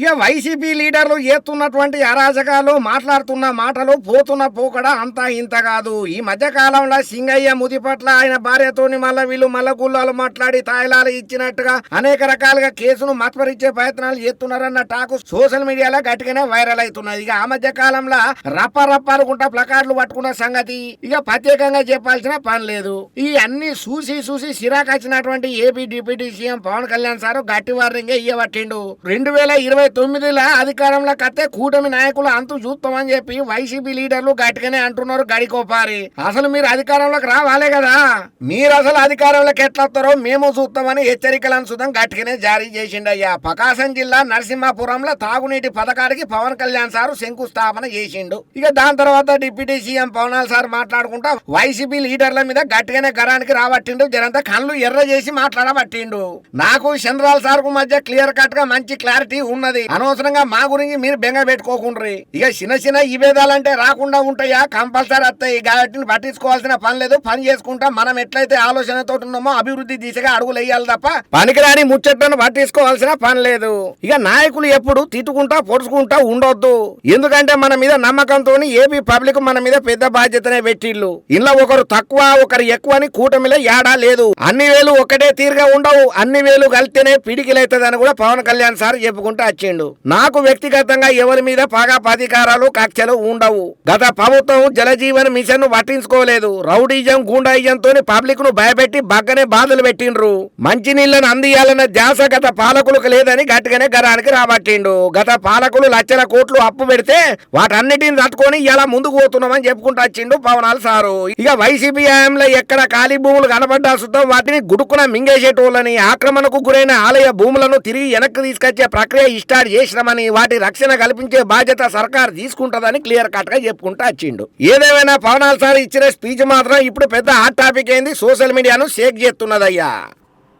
ఇక వైసీపీ లీడర్లు చేస్తున్నటువంటి అరాజకాలు మాట్లాడుతున్న మాటలు పోతున్న పోకడ అంతా ఇంత కాదు. ఈ మధ్య కాలంలో సింగయ్య ముది పట్ల ఆయన భార్యతోని మళ్ళా వీళ్ళు మళ్ళా గుళ్ళాలు మాట్లాడి తాయిలాలు ఇచ్చినట్టుగా అనేక రకాలుగా కేసును మత్పరిచ్చే ప్రయత్నాలు చేస్తున్నారన్న టాకు సోషల్ మీడియాలో గట్టిగానే వైరల్ అవుతున్నది. ఇక ఆ మధ్య కాలంలో రప్ప రప్ప ప్లకార్డులు పట్టుకున్న సంగతి ఇక ప్రత్యేకంగా చెప్పాల్సిన పని లేదు. ఈ అన్ని చూసి చూసి సిరాకు వచ్చినటువంటి AP deputy CM Pawan Kalyan sir గట్టి వార్నింగే ఇయ్యబట్టిండు. రెండు వేల ఇరవై తొమ్మిదిలో అధికారంలోకి వస్తే కూటమి నాయకులు అంతు చూస్తామని చెప్పి వైసీపీ లీడర్లు గట్టిగానే అంటున్నారు గడికోపారి అసలు మీరు అధికారంలోకి రావాలే కదా? మీరు అసలు అధికారంలోకి ఎట్లా వస్తారో మేము చూస్తామని హెచ్చరికలు సుతం గట్టిగానే జారీ చేసిండయ్యా. ప్రకాశం జిల్లా నరసింహాపురంలో తాగునీటి పథకానికి పవన్ కళ్యాణ్ సారు శంకుస్థాపన చేసిండు. ఇక దాని తర్వాత డిప్యూటీ సీఎం పవనాల్ సార్ మాట్లాడుకుంటా వైసీపీ లీడర్ల మీద గట్టిగానే గరానికి రాబట్టిండు. జనంతా కళ్ళు ఎర్ర చేసి మాట్లాడబట్టిండు. నాకు చంద్రాల సార్కు మధ్య క్లియర్ కట్గా మంచి క్లారిటీ ఉన్నది. అనవసరంగా మా గురించి మీరు బెంగ పెట్టుకోకుండ్రి. ఇక చిన్న చిన్న విభేదాలంటే రాకుండా ఉంటాయా? కంపల్సరీ వస్తాయి కాబట్టి పట్టించుకోవాల్సిన పని లేదు. పని చేసుకుంటా మనం ఎట్లయితే ఆలోచనతో ఉన్నామో అభివృద్ధి దిశగా అడుగులు వేయాలి తప్ప పనికిరాని ముచ్చట్లను పట్టించుకోవాల్సిన పని లేదు. ఇక నాయకులు ఎప్పుడు తిట్టుకుంటా పొడుచుకుంటా ఉండొద్దు. ఎందుకంటే మన మీద నమ్మకంతో ఏపీ పబ్లిక్ మన మీద పెద్ద బాధ్యతనే పెట్టిళ్ళు. ఇంట్లో ఒకరు తక్కువ ఒకరు ఎక్కువ అని కూటమిలో ఏడా లేదు. అన్ని వేలు ఒకటే తీరుగా ఉండవు. అన్ని వేలు కలిస్తేనే పిడికిలైతుందని కూడా పవన్ కళ్యాణ్ సార్ చెప్పుకుంటూ ఇచ్చిండు. నాకు వ్యక్తిగతంగా ఎవరి మీద పగా అధికారాలు కక్షలు ఉండవు. గత ప్రభుత్వం జలజీవన్ మిషన్ను పట్టించుకోలేదు. రౌడీజం గూండాయిజంతో పబ్లిక్ను భయపెట్టి బగ్గనే బాధలు పెట్టిండ్రు. మంచినీళ్ళను అందియాలన్న ధ్యాస గత పాలకులకు లేదని గట్టిగానే గరానికి రాబట్టిండు. గత పాలకులు లక్షల కోట్లు అప్పు పెడితే వాటన్నిటిని తట్టుకొని ఇలా ముందుకు పోతున్నామని చెప్పుకుంటూ వచ్చిండు పవనాలు సారు. ఇక వైసీపీ హయాంలో ఎక్కడ ఖాళీ భూములు కనబడ్డా సుతం వాటిని గుడుకున మింగేసేటోళ్ళని ఆక్రమణకు గురైన ఆలయ భూములను తిరిగి వెనక్కి తీసుకొచ్చే ప్రక్రియ రిజిస్టార్ చేసినామని వాటి రక్షణ కల్పించే బాధ్యత సర్కార్ తీసుకుంటదని క్లియర్ కట్గా చెప్పుకుంటూ వచ్చిండు. ఏదేమైనా పవనాల్ సార్ ఇచ్చిన స్పీచ్ మాత్రం ఇప్పుడు పెద్ద హాట్ టాపిక్ అయింది సోషల్ మీడియాను షేక్ చేస్తున్నదయ్యా.